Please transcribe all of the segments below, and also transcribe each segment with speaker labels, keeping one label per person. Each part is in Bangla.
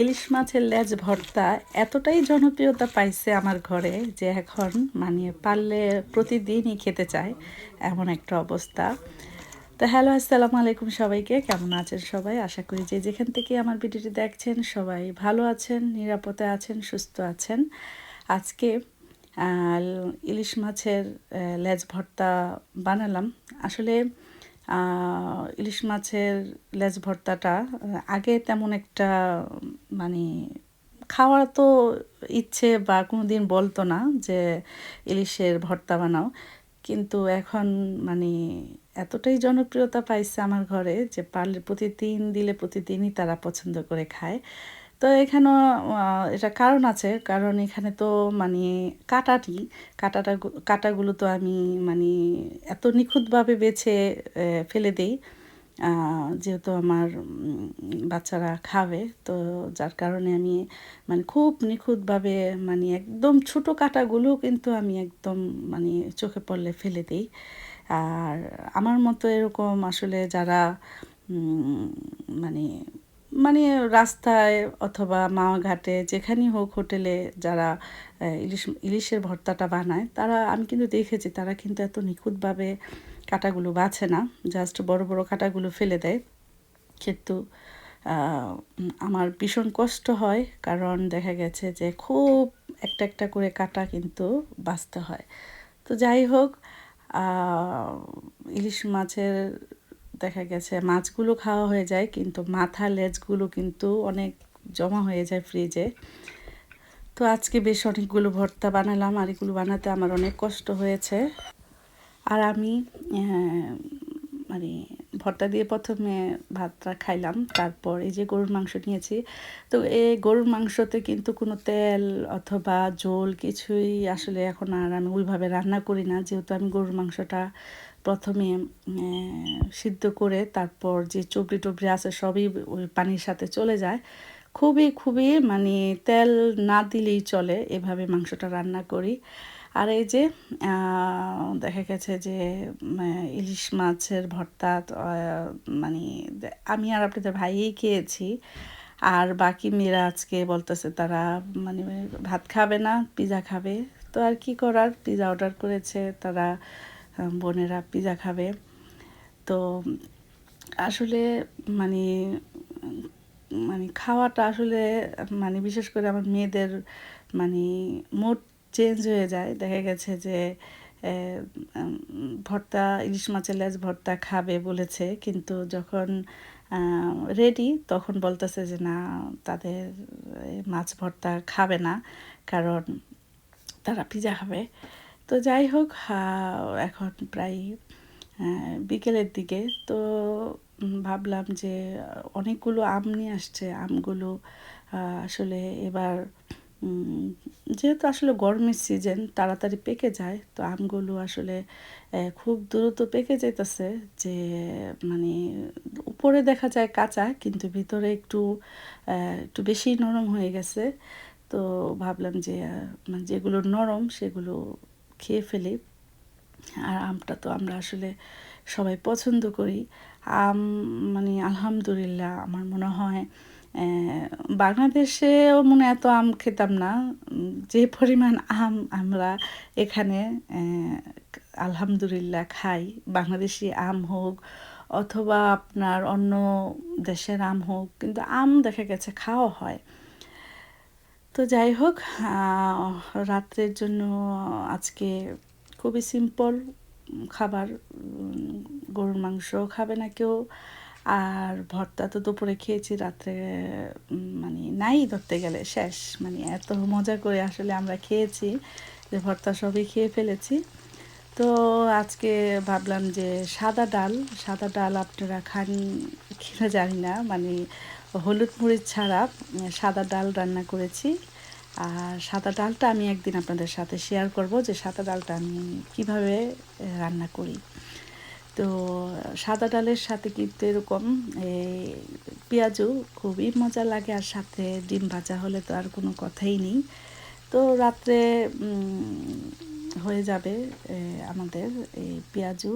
Speaker 1: ইলিশ মাছের লেজ ভর্তা এতটাই জনপ্রিয়তা পাইছে আমার ঘরে যে এখন মানে পারলে প্রতিদিনই খেতে চায় এমন একটা অবস্থা। তো হ্যালো, আসসালামু আলাইকুম সবাইকে, কেমন আছেন সবাই? আশা করি যে যেখান থেকে আমার ভিডিওটি দেখছেন সবাই ভালো আছেন, নিরাপদে আছেন, সুস্থ আছেন। আজকে ইলিশ মাছের লেজ ভর্তা বানালাম। আসলে ইলিশ মাছের লেজ ভর্তাটা আগে তেমন একটা মানে খাওয়ার তো ইচ্ছে বা কোনো দিন বলতো না যে ইলিশের ভর্তা বানাও। কিন্তু এখন মানে এতটাই জনপ্রিয়তা পাইছে আমার ঘরে যে পারলে প্রতিদিন দিলে প্রতিদিনই তারা পছন্দ করে খায়। তো এখানেও এটা কারণ আছে। কারণ এখানে তো মানে কাটাটি, কাটাটা কাটাগুলো তো আমি মানে এত নিখুঁতভাবে বেছে ফেলে দেই যেহেতু আমার বাচ্চারা খাবে। তো যার কারণে আমি মানে খুব নিখুঁতভাবে মানে একদম ছোটো কাটাগুলো কিন্তু আমি একদম মানে চোখে পড়লে ফেলে দিই। আর আমার মতো এরকম আসলে যারা মানে মানে রাস্তায় অথবা মাওয়া-ঘাটে যেখানেই হোক হোটেলে যারা ইলিশ, ইলিশের ভর্তাটা বানায়, তারা, আমি কিন্তু দেখেছি, তারা কিন্তু এত নিখুঁতভাবে কাঁটাগুলো বাছে না। জাস্ট বড় বড় কাঁটাগুলো ফেলে দেয়। কিন্তু আমার ভীষণ কষ্ট হয়, কারণ দেখা গেছে যে খুব একটা একটা করে কাটা কিন্তু বাছতে হয়। তো যাই হোক ইলিশ মাছের দেখা গেছে মাছগুলো খাওয়া হয়ে যায়, কিন্তু মাথা লেজগুলো কিন্তু অনেক জমা হয়ে যায় ফ্রিজে তো আজকে বেশ অনেকগুলো ভর্তা বানালাম, আর এগুলো বানাতে আমার অনেক কষ্ট হয়েছে। আর আমি মানে ভর্তা দিয়ে প্রথমে ভাতটা খাইলাম, তারপর এই যে গরুর মাংস নিয়েছি। তো এই গরুর মাংসতে কিন্তু কোনো তেল অথবা ঝোল কিছুই আসলে এখন আর আমি ওইভাবে রান্না করি না, যেহেতু আমি গরুর মাংসটা প্রথমে সিদ্ধ করে তারপর যে চবড়ি টবড়ি আছে সবই ওই পানির সাথে চলে যায়। খুবই খুবই মানে তেল না দিলেই চলে এভাবে মাংসটা রান্না করি। আর এই যে দেখা গেছে যে ইলিশ মাছের ভর্তা মানে আমি আর আপনাদের ভাইয়েই খেয়েছি। আর বাকি মেয়েরা আজকে বলতেছে তারা মানে ভাত খাবে না পিৎজা খাবে। তো আর কি করার? পিৎজা অর্ডার করেছে তারা। বোনেরা পিৎজা খাবে। তো আসলে মানে মানে খাওয়াটা আসলে মানে বিশেষ করে আমার মেয়েদের মানে মুড চেঞ্জ হয়ে যায়। দেখা গেছে যে ভর্তা, ইলিশ মাছের লেজ ভর্তা খাবে বলেছে। কিন্তু যখন রেডি তখন বলতেছে যে, না, তাদের মাছ ভর্তা খাবে না। কারণ তারা পিজা খাবে। তো যাই হোক এখন প্রায় বিকেলের দিকে। তো ভাবলাম যে, অনেকগুলো আম নিয়ে আসছে। আমগুলো আসলে এবার যেহেতু আসলে গরমের সিজন তাড়াতাড়ি পেকে যায়, তো আমগুলো আসলে খুব দ্রুত পেকে যেতেছে যে মানে উপরে দেখা যায় কাঁচা, কিন্তু ভিতরে একটু একটু বেশি নরম হয়ে গেছে। তো ভাবলাম যে মানে যেগুলো নরম, সেগুলো খেয়ে ফেলি। আর আমটা তো আমরা আসলে সবাই পছন্দ করি। আম মানে আলহামদুলিল্লাহ আমার মনে হয় বাংলাদেশেও মনে এত আম খেতাম না। যে পরিমাণ আম আমরা এখানে আলহামদুলিল্লাহ খাই। বাংলাদেশি আম হোক অথবা আপনার অন্য দেশের আম হোক, কিন্তু আম দেখা গেছে খাওয়া হয়। তো যাই হোক রাত্রের জন্য আজকে খুবই সিম্পল খাবার গরুর মাংস খাবে না কেউ। আর ভর্তা তো দুপুরে খেয়েছি, রাত্রে মানে নাই ধরতে গেলে, শেষ। মানে এত মজা করে আসলে আমরা খেয়েছি যে ভর্তা সবই খেয়ে ফেলেছি। তো আজকে ভাবলাম যে সাদা ডাল সাদা ডাল আপনারা খান কিনা জানি না। মানে হলুদ মরিচ ছাড়া সাদা ডাল রান্না করেছি। আর সাদা ডালটা আমি একদিন আপনাদের সাথে শেয়ার করব যে সাদা ডালটা আমি কীভাবে রান্না করি। তো, সাদা ডালের সাথে কিন্তু এরকম এই পেঁয়াজও খুবই মজা লাগে আর সাথে ডিম ভাজা হলে তো আর কোনো কথাই নেই। তো রাত্রে হয়ে যাবে আমাদের এই পেঁয়াজু,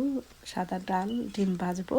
Speaker 1: সাদা ডাল, ডিম ভাজবো।